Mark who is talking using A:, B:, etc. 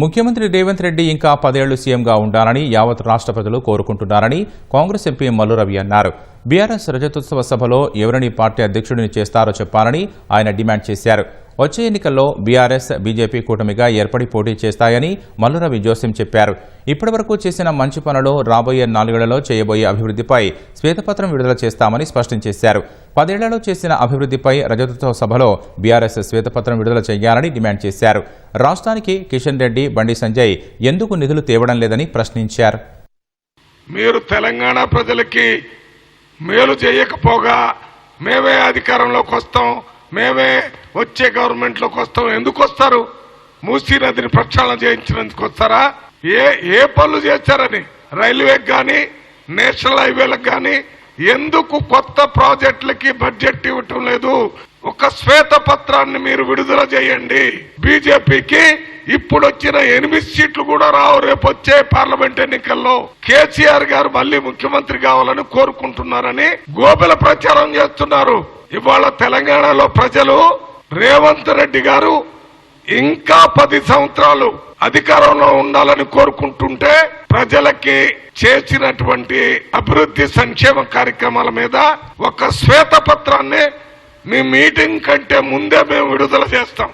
A: ముఖ్యమంత్రి రేవంత్ రెడ్డి ఇంకా పదేళ్ళు సీఎంగా ఉండాలని యావత్ రాష్ట్ర ప్రజలు కోరుకుంటున్నారని కాంగ్రెస్ ఎంపీ మల్లు రవి అన్నారు. బీఆర్ఎస్ రజతోత్సవ సభలో ఎవరిని పార్టీ అధ్యక్షుడిని చేస్తారో చెప్పాలని ఆయన డిమాండ్ చేశారు. వచ్చే ఎన్నికల్లో బీఆర్ఎస్ బీజేపీ కూటమిగా ఏర్పడి పోటీ చేస్తాయని మల్లురవి జోసిం చెప్పారు. ఇప్పటివరకు చేసిన మంచి పనులు రాబోయే నాలుగేళ్ళలో చేయబోయే అభివృద్ధిపై శ్వేతపత్రం విడుదల చేస్తామని స్పష్టం చేశారు. పదేళ్ళలో చేసిన అభివృద్ధిపై రజతోత్సవ సభలో బీఆర్ఎస్ శ్వేతపత్రం విడుదల చేయాలని డిమాండ్ చేశారు. రాష్ట్రానికి కిషన్ రెడ్డి బండి సంజయ్ ఎందుకు నిధులు తేవడం లేదని ప్రశ్నించారు.
B: మీరు తెలంగాణ ప్రజలకి మేలు చేయకపోగా మేమే అధికారంలోకి వస్తాం. మేమే వచ్చే గవర్నమెంట్లోకి వస్తాం. ఎందుకు వస్తారు? మూసీ నదిని ప్రక్షాళన చేయించినందుకు వస్తారా? ఏ ఏ పనులు చేశారని రైల్వేకి కానీ నేషనల్ హైవేలకు కానీ ఎందుకు కొత్త ప్రాజెక్టులకి బడ్జెట్ ఇవ్వటం లేదు? ఒక శ్వేత పత్రాన్ని మీరు విడుదల చేయండి. బీజేపీకి ఇప్పుడు వచ్చిన ఎనిమిది సీట్లు కూడా రావు రేపు వచ్చే పార్లమెంట్ ఎన్నికల్లో. కేసీఆర్ గారు మళ్ళీ ముఖ్యమంత్రి కావాలని కోరుకుంటున్నారని గోబెల ప్రచారం చేస్తున్నారు. ఇవాళ తెలంగాణలో ప్రజలు రేవంత్ రెడ్డి గారు ఇంకా పది సంవత్సరాలు అధికారంలో ఉండాలని కోరుకుంటుంటే ప్రజలకి చేసినటువంటి అభివృద్ధి సంక్షేమ కార్యక్రమాల మీద ఒక శ్వేత పత్రాన్ని మీ మీటింగ్ కంటే ముందే మేము విడుదల చేస్తాం.